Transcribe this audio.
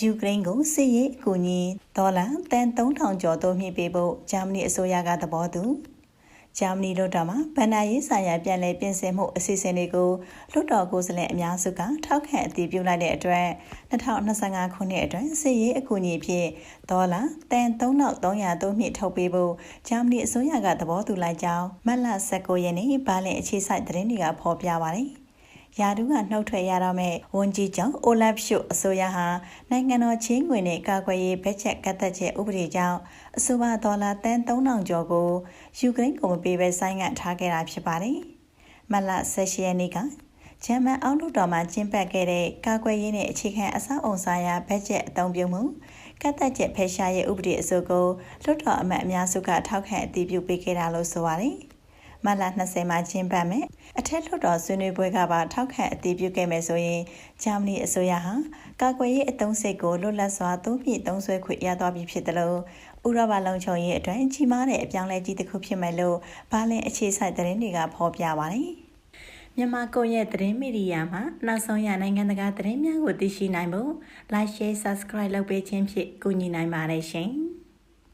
ယူကရိန်းကိုစစ်ရေးအကူအညီဒေါ်လာတန်3000ကျော်တိုးမြှင့်ပေးဖို့ဂျာမနီအစိုးရကသဘောတူဂျာမနီလွှတ်တော်မှာဗန်နာရေးဆိုင်ရာပြန်လည်ပြင်ဆင်မှုအစီအစဉ်တွေကိုလွှတ်တော်ကိုယ်စားလှယ်အများစုကထောက်ခံအတည်ပြုလိုက်တဲ့အတွက်2025ခုနှစ်အတွင်းစစ်ရေးအကူအညီဖြင့်ဒေါ်လာတန်3300တိုးမြှင့်ထုတ်ပေးဖို့ဂျာမနီအစိုးရကသဘောတူလိုက်ကြောင်းမတ်လ19ရက်နေ့ဘာလင်အခြေစိုက်သတင်းတွေကဖော်ပြပါတယ်။ ယာဒူးကနှုတ်ထွက်ရတော့မဲ့ဝန်ကြီးချုပ်အိုလဖ်ရှုအစိုးရဟာနိုင်ငံတော်ချင်းငွေနဲ့ကာကွယ်ရေးဘက်ချက်ကတ်သက်ချက်ဥပဒေကြောင့်အဆိုပါဒေါ်လာတန်3000ကျော်ကိုယူကရိန်းကိုမပေးဘဲဆိုင်းငံ့ထားခဲ့တာဖြစ်ပါတယ်။မလ16ရက်နေ့ကဂျမန်အောက်လွှတ်တော်မှာကျင်းပခဲ့တဲ့ကာကွယ်ရေးနဲ့အခြေခံအဆောက်အုံဆိုင်ရာဘတ်ဂျက်အသုံးပြုမှုကတ်သက်ချက်ဖယ်ရှားရေးဥပဒေအဆိုကိုလွှတ်တော်အမတ်အများစုကထောက်ခံအတည်ပြုပေးခဲ့တာလို့ဆိုပါတယ်။ မတ်လ20မှာကျင်းပမယ်အထက်လွှတ်တော်ဆွေးနွေးပွဲကပါထောက်ခံအတည်ပြုခဲ့မယ်ဆိုရင်ဂျာမနီအစိုးရဟာကာကွယ်ရေးအသုံးစိတ်ကိုလွတ်လပ်စွာသုံးပြည့်သုံးဆွဲခွင့်ရသွားပြီဖြစ်တယ်လို့ဥရောပလုံခြုံရေးအတွက်ကြီးမားတဲ့အပြောင်းလဲကြီးတစ်ခုဖြစ်မယ်လို့ဘာလင်အခြေစိုက်သတင်းတွေကဖော်ပြပါတယ်မြန်မာကိုရဲ့သတင်းမီဒီယာမှာနောက်ဆုံးရနိုင်ငံတကာသတင်းများကိုသိရှိနိုင်ဖို့ Like Share Subscribe လုပ်ပေးခြင်းဖြင့်ကူညီနိုင်ပါတယ်ရှင်။